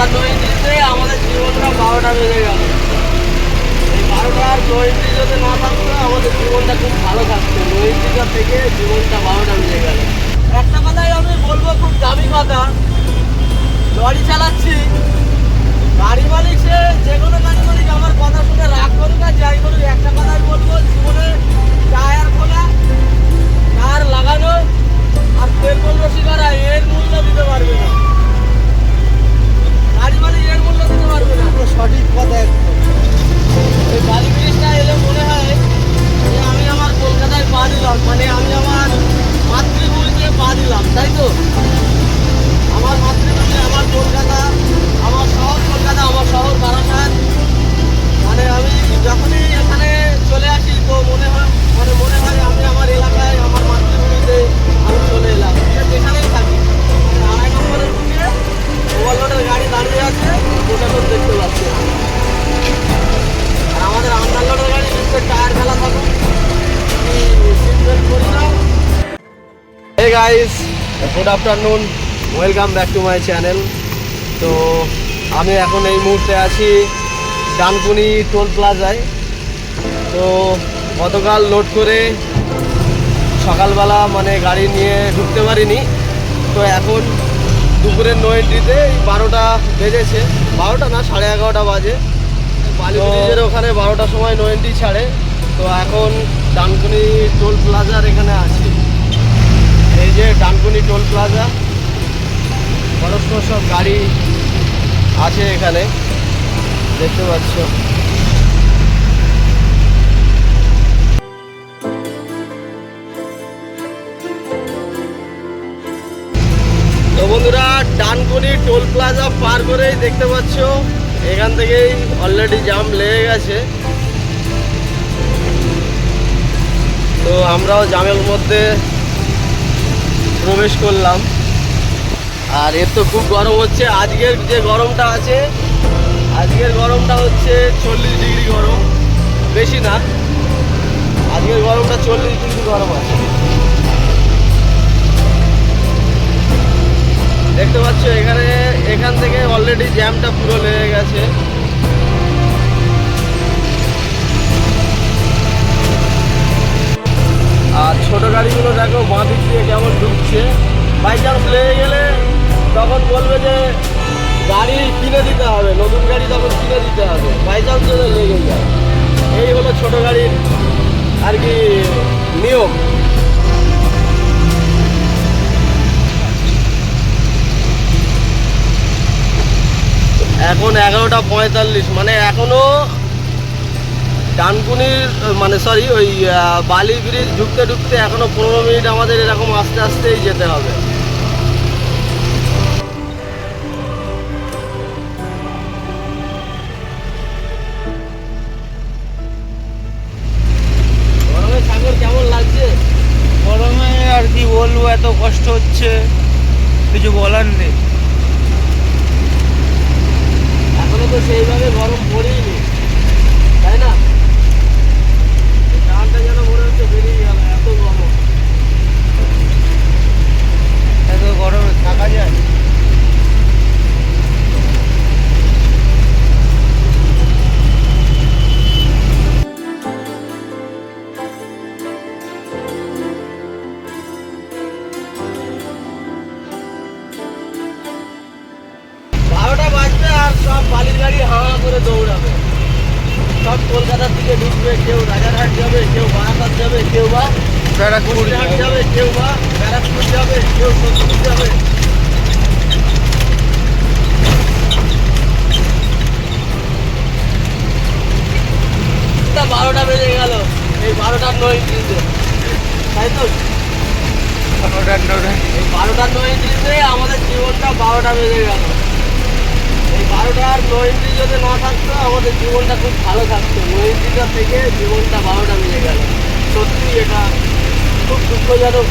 বারোটা নৈতিতে আমাদের জীবনটা বারোটা বেজে গেল। এই বারোটার নৈতি যদি না থাকতো, আমাদের জীবনটা খুব ভালো থাকতো। নৈতিকা থেকে জীবনটা বারোটা বেজে গেল। একটা কথাই আমি বলব, খুব দামি কথা। লরি চালাচ্ছি। গাড়ি মালিক সে যে কোনো গাড়ি মালিক আমার কথা শুনে রাগ করুক আর যাই করুক, একটা কথাই বলব, জীবনে টায়ার খোলা টায়ার লাগানো আর তেল মূল্য শিকারা এর মূল্য দিতে পারবে না। গাড়ি মানে এর মূল্য দিতে পারবে guys good afternoon welcome back to my channel তো আমি এখন এই মুহূর্তে আছি ডানকুনি টোল প্লাজায়। তো গতকাল লোড করে সকালবেলা মানে গাড়ি নিয়ে ঢুকতে পারিনি। তো এখন দুপুরের নয়েন্ট্রিতে বারোটা বেজেছে। বারোটা না সাড়ে এগারোটা বাজে। বালি ব্রিজের ওখানে বারোটার সময় নয়েন্ট্রি ছাড়ে। তো এখন ডানকুনি টোল প্লাজার এখানে আছি। এই যে ডানকুনি টোল প্লাজা, পরস্পর সব গাড়ি আছে এখানে, দেখতে পাচ্ছ। বন্ধুরা, ডানকুনি টোল প্লাজা পার করেই দেখতে পাচ্ছ, এখান থেকেই অলরেডি জাম লেগে গেছে। তো আমরাও জামের মধ্যে প্রবেশ করলাম। আর এর তো খুব গরম হচ্ছে। আজকের যে গরমটা আছে, আজকের গরমটা হচ্ছে চল্লিশ ডিগ্রি গরম। বেশি না। আজকের গরমটা চল্লিশ ডিগ্রি গরম আছে। দেখতে পাচ্ছ, এখানে, এখান থেকে অলরেডি জ্যামটা পুরো লেগে গেছে। আর ছোট গাড়িগুলো দেখো, বাঁ দিক দিয়ে কেমন ঢুকছে। বাই চান্স লেগে গেলে তখন বলবে যে, গাড়ি কিনে দিতে হবে, নতুন গাড়ি তখন কিনে দিতে হবে। বাই চান্স যদি লেগে যায় এই হলো ছোট গাড়ির আর কি নিয়ম। এখন এগারোটা পঁয়তাল্লিশ মানে এখনও ডানকুনির মানে সরি ওই বালি ব্রিজ ঢুকতে ঢুকতে এখনও পনেরো মিনিট আমাদের এরকম আস্তে আস্তেই যেতে হবে। গরমে সাগর কেমন লাগছে? গরমে আর কি বলব এত কষ্ট হচ্ছে। কিছু বলার নেই। এখনও তো সেইভাবে গরম পড়েইনি তাই না এই টানটা যেন মনে হচ্ছে বেরিয়ে গেল এত গরম এত গরমে নয় ইঞ্চিতে তাই তো? এই বারোটার নয় ইঞ্চিতে আমাদের জীবনটা বারোটা বেজে গেল। এই বারোটার নয় ইঞ্চি যদি না থাকতো আমাদের জীবনটা খুব ভালো থাকতো। নয় ইঞ্চিটা থেকে জীবনটা বারোটা বেজে গেল। সত্যি এটা খুব দুঃখজনক।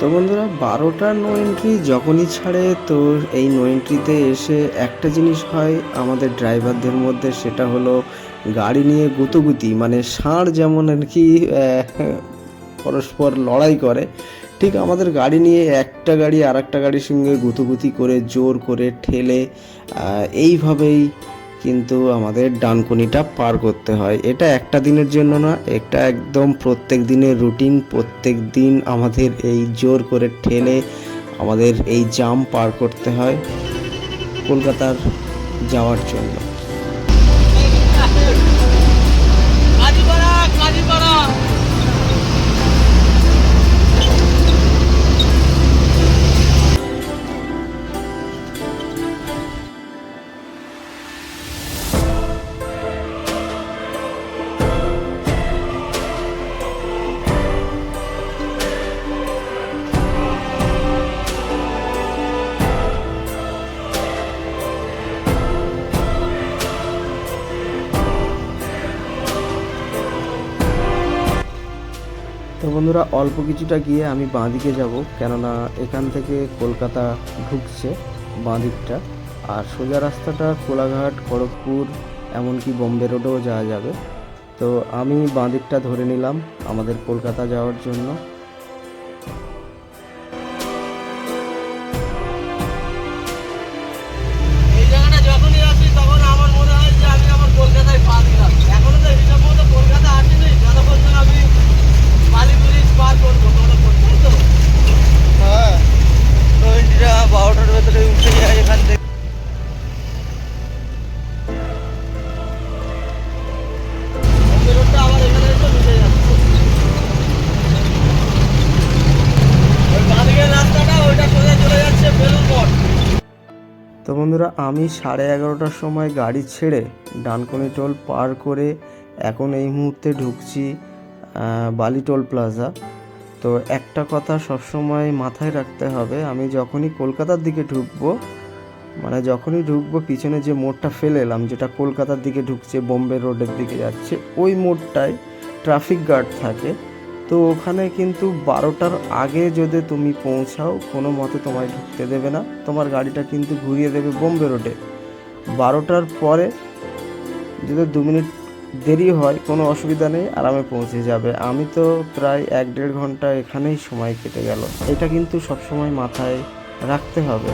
তো বন্ধুরা, বারোটা নো এন্ট্রি যখনই ছাড়ে, তো এই নো এন্ট্রিতে এসে একটা জিনিস হয় আমাদের ড্রাইভারদের মধ্যে, সেটা হলো গাড়ি নিয়ে গুতুগুতি মানে ষাঁড় যেমন আর কি পরস্পর লড়াই করে, ঠিক আমাদের গাড়ি নিয়ে একটা গাড়ি আর একটা গাড়ির সঙ্গে গুতুগুতি করে, জোর করে ঠেলে এইভাবেই কিন্তু আমাদের ডানকুনিটা পার করতে হয়। এটা একটা দিনের জন্য না, এটা একদম প্রত্যেক দিনের রুটিন, প্রত্যেক দিন আমাদের এই জোর করে ঠেলে আমাদের এই জাম পার করতে হয় কলকাতার যাওয়ার জন্য। বন্ধুরা, অল্প কিছুটা গিয়ে আমি বাঁদিকে যাব। কেননা এখান থেকে কলকাতা ঢুকছে বাঁদিকটা। আর সোজা রাস্তাটা কোলাঘাট, খড়গপুর, এমনকি বোম্বে রোডেও যাওয়া যাবে। তো আমি বাঁদিকটা ধরে নিলাম আমাদের কলকাতা যাওয়ার জন্য। তো বন্ধুরা, আমি সাড়ে এগারোটার সময় গাড়ি ছেড়ে ডানকুনি টোল পার করে এখন এই মুহূর্তে ঢুকছি বালি টোল প্লাজা। তো একটা কথা সবসময় মাথায় রাখতে হবে, আমি যখনই কলকাতার দিকে ঢুকবো মানে যখনই ঢুকবো, পিছনে যে মোড়টা ফেলে এলাম, যেটা কলকাতার দিকে ঢুকছে, বোম্বে রোডের দিকে যাচ্ছে, ওই মোড়টায় ট্রাফিক গার্ড থাকে। তো ওখানে কিন্তু বারোটার আগে যদি তুমি পৌঁছাও, কোনো মতে তোমায় ঢুকতে দেবে না। তোমার গাড়িটা কিন্তু ঘুরিয়ে দেবে বোম্বে রোডে। বারোটার পরে যদি দু মিনিট দেরি হয়, কোনো অসুবিধা নেই, আরামে পৌঁছে যাবে। আমি তো প্রায় এক দেড় ঘণ্টা এখানেই সময় কেটে গেল। এটা কিন্তু সবসময় মাথায় রাখতে হবে।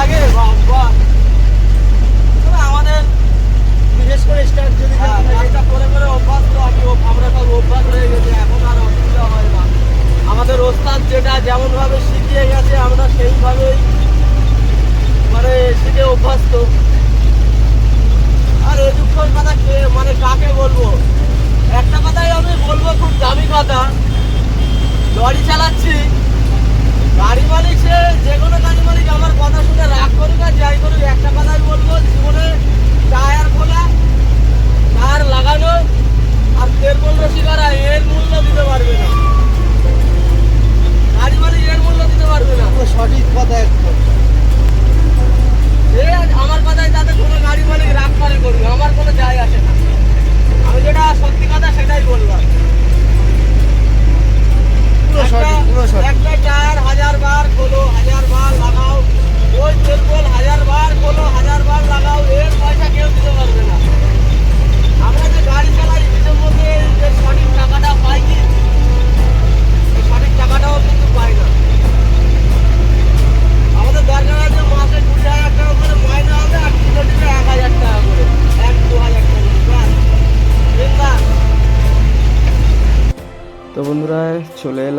লাগে বাবা তবে আমাদের বিশেষ করে স্টার্ট যদি কাজটা করে করে অভ্যাস তো আমি আমরা সব অভ্যাস হয়ে গেছে এখন আর অসুবিধা হয় না। আমাদের ওস্তাদ যেটা যেমন ভাবে শিখিয়ে গেছে আমরা সেইভাবেই মানে শিখে অভ্যস্ত। আর এটুকুর কথা মানে কাকে বলব? একটা কথাই আমি বলব খুব দামি কথা। লরি চালাচ্ছি গাড়ি মালিক সে, যে কোনো গাড়ি মালিক আমার কথা শুনে রাগ করুক আর যাই করুক, একটা কথাই বলব।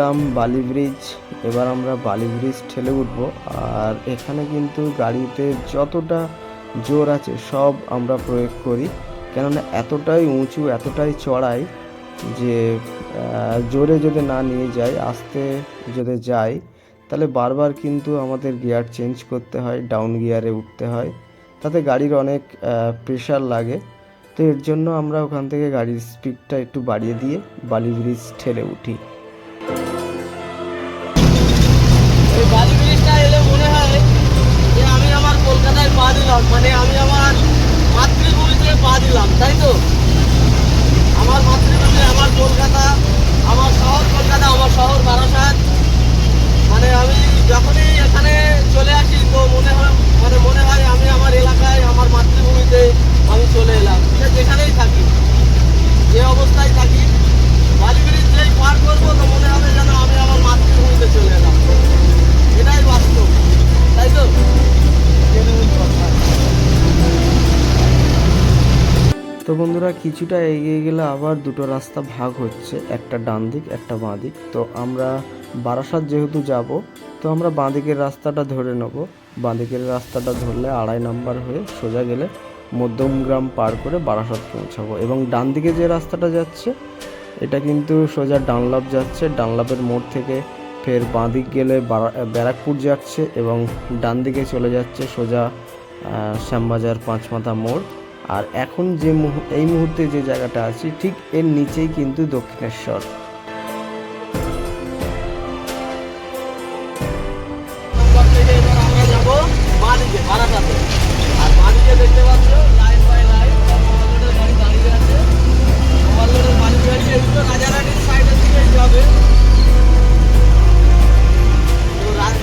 এলাম বালি ব্রিজ এবার আমরা বালি ব্রিজ ঠেলে উঠবো। আর এখানে কিন্তু গাড়িতে যতটা জোর আছে সব আমরা প্রয়োগ করি। কেননা এতটাই উঁচু, এতটাই চড়াই যে জোরে যদি না নিয়ে যাই, আস্তে যদি যাই, তাহলে বারবার কিন্তু আমাদের গিয়ার চেঞ্জ করতে হয় ডাউন গিয়ারে উঠতে হয়। তাতে গাড়ির অনেক প্রেশার লাগে। তো এর জন্য আমরা ওখান থেকে গাড়ির স্পিডটা একটু বাড়িয়ে দিয়ে বালি ব্রিজ ঠেলে উঠি। মানে আমি আমার মাতৃভূমিতে পা দিলাম, তাই তো? আমার মাতৃভূমি, আমার কলকাতা, আমার শহর কলকাতা, আমার শহর বারাসাত। মানে আমি যখনই এখানে চলে আসি, তো মনে হয় মানে মনে হয় আমি আমার এলাকায়, আমার মাতৃভূমিতে আমি চলে এলাম। যেখানেই থাকি, যে অবস্থায় থাকি বালি ব্রিজ যেই পার করব, তো মনে হবে যেন আমি আমার মাতৃভূমিতে চলে এলাম। এটাই বাস্তব, তাই তো? তো বন্ধুরা, কিছুটা এগিয়ে গেলে আবার দুটো রাস্তা ভাগ হচ্ছে, একটা ডান দিক, একটা বাঁ দিক। তো আমরা বারাসাত যেহেতু যাব, তো আমরা বাঁ দিকের রাস্তাটা ধরে নেব। বাঁ দিকের রাস্তাটা ধরলে আড়াই নাম্বার হয়ে সোজা গেলে মধ্যমগ্রাম পার করে বারাসাত পৌঁছাবো। এবং ডান দিকে যে রাস্তাটা যাচ্ছে, এটা কিন্তু সোজা ডানলাপ যাচ্ছে। ডানলাপের মোড় থেকে ফের বাঁ দিক গেলে ব্যারাকপুর যাচ্ছে এবং ডান দিকে চলে যাচ্ছে সোজা শ্যামবাজার পাঁচমাথা মোড়। আর এখন যে এই মুহূর্তে যে জায়গাটা আছি, ঠিক এর নিচেই কিন্তু দক্ষিণেশ্বর।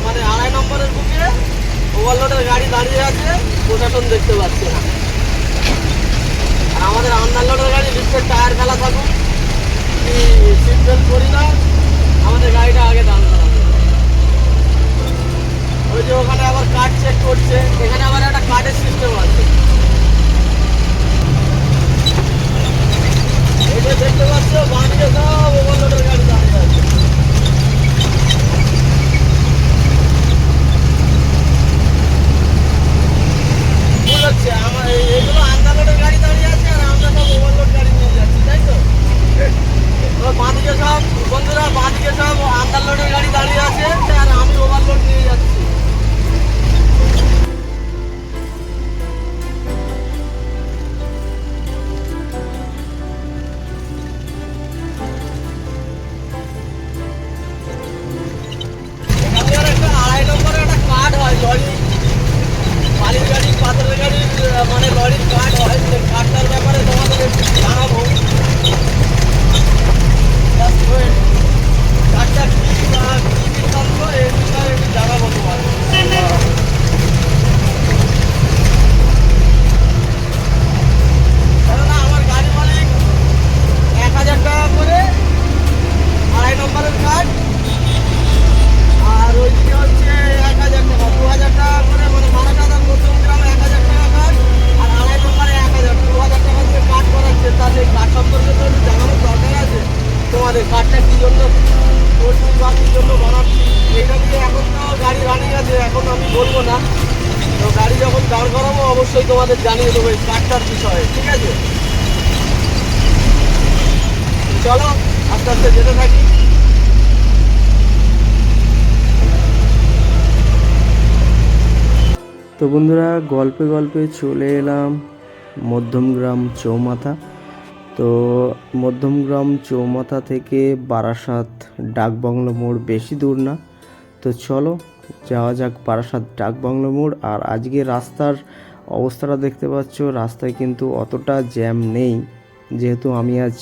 মানে আড়াই নম্বরের বুকে ওভারলোডের গাড়ি দাঁড়িয়ে আছে, প্রশাসন দেখতে পাচ্ছে না। আর আমাদের আন্ডারলোডের গাড়ি লিফটের টায়ার ফেলা থাকুক, কি সিট বেল্ট করি না, আমাদের গাড়িটা আগে দাঁড় করাবে। ওই যে ওখানে আবার কার্ড চেক করছে, এখানে আবার একটা কার্ডের সিস্টেম আছে। এই দেখতে পাচ্ছ বাঁদিকে সব ঠিক আছে। চলো, আস্তে আস্তে যেতে থাকি। তো বন্ধুরা, গল্পে গল্পে চলে এলাম মধ্যমগ্রাম চৌমাথা। তো মধ্যমগ্রাম চৌমাথা থেকে বারাসাত ডাকবাংলো মোড় বেশি দূর না। তো চলো, যাওয়া যাক বারাসাত ডাকবাংলো মোড়। আর আজকে রাস্তার অবস্থাটা দেখতে পাচ্ছ, রাস্তায় কিন্তু অতটা জ্যাম নেই। যেহেতু আমি আজ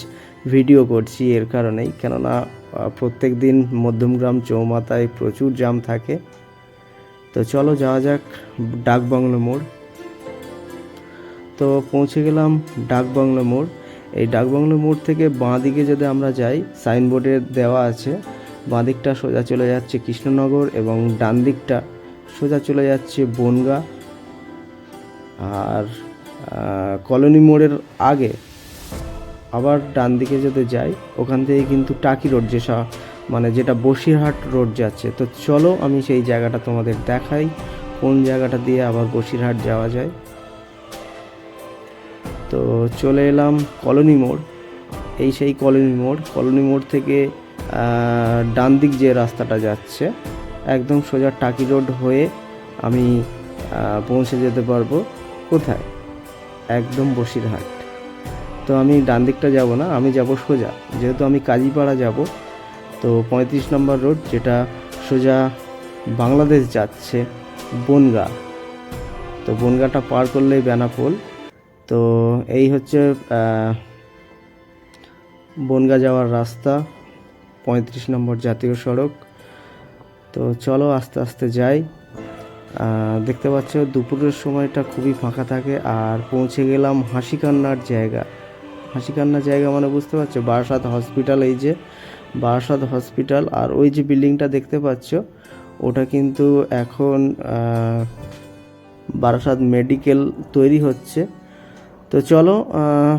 ভিডিও করছি এর কারণেই। কেননা প্রত্যেক দিন মধ্যমগ্রাম চৌমাথায় প্রচুর জ্যাম থাকে। তো চলো যাওয়া যাক ডাকবাংলো মোড়। তো পৌঁছে গেলাম ডাকবাংলো মোড়। এই ডাকবাংলো মোড় থেকে বাঁ দিকে যদি আমরা যাই সাইনবোর্ডে দেওয়া আছে, বাঁ দিকটা সোজা চলে যাচ্ছে কৃষ্ণনগর এবং ডান দিকটা সোজা চলে যাচ্ছে বনগা। আর কলোনি মোড়ের আগে আবার ডান দিকে যদি যাই, ওখান থেকে কিন্তু টাকি রোড যে মানে যেটা বসিরহাট রোড যাচ্ছে। তো চলো আমি সেই জায়গাটা তোমাদের দেখাই, কোন জায়গাটা দিয়ে আবার বসিরহাট যাওয়া যায়। তো চলে এলাম কলোনি মোড়। এই সেই কলোনি মোড় কলোনি মোড় থেকে ডান দিক যে রাস্তাটা যাচ্ছে, একদম সোজা টাকি রোড হয়ে আমি পৌঁছে যেতে পারব। কোথায়? একদম বসিরহাট। তো আমি ডান দিকটা যাব না, আমি যাব সোজা। যেহেতু আমি কাজীপাড়া যাব, তো পঁয়ত্রিশ নম্বর রোড যেটা সোজা বাংলাদেশ যাচ্ছে, বনগা। তো বনগাটা পার করলেই বেনাপোল। তো এই হচ্ছে বনগা যাওয়ার রাস্তা, পঁয়ত্রিশ নম্বর জাতীয় সড়ক। তো চলো আস্তে আস্তে যাই। দেখতে পাচ্ছ দুপুরের সময়টা খুবই ফাঁকা থাকে আর পৌঁছে গেলাম হাসি কান্নার জায়গা। হাসি কান্নার জায়গা মানে বুঝতে পারছ বারাসাত হসপিটাল এই যে বারাসাত হসপিটাল। আর ওই যে বিল্ডিংটা দেখতে পাচ্ছ ওটা কিন্তু এখন বারাসাত মেডিকেল তৈরি হচ্ছে। তো চলো আহ,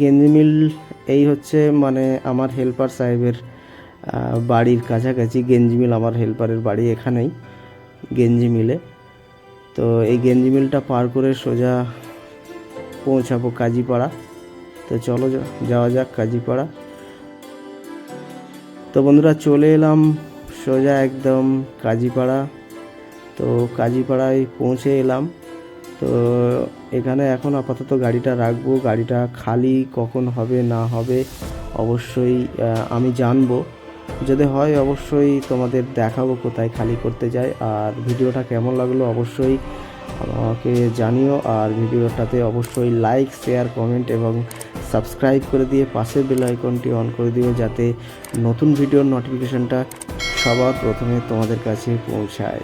গেঞ্জি মিল এই হচ্ছে মানে আমার হেল্পার সাহেবের বাড়ির কাছাকাছি। গেঞ্জি মিল আমার হেল্পারের বাড়ি এখানেই। গেঞ্জি মিলে। তো এই গেঞ্জি মিলটা পার করে সোজা পৌঁছাবো কাজীপাড়া। তো চলো যাওয়া যাক কাজীপাড়া। তো বন্ধুরা চলে এলাম সোজা একদম কাজীপাড়া। তো কাজীপাড়ায় পৌঁছে এলাম। তো এখানে এখন আপাতত গাড়িটা রাখব। গাড়িটা খালি কখন হবে না হবে অবশ্যই আমি জানব। যদি হয় অবশ্যই তোমাদের দেখাবো কোথায় খালি করতে যায়। আর ভিডিওটা কেমন লাগল অবশ্যই আমাকে জানিও। আর ভিডিওটাতে অবশ্যই লাইক শেয়ার কমেন্ট এবং সাবস্ক্রাইব করে দিয়ে পাশের বেল আইকনটি অন করে দিও যাতে নতুন ভিডিওর নোটিফিকেশানটা সবার প্রথমে তোমাদের কাছে পৌঁছায়।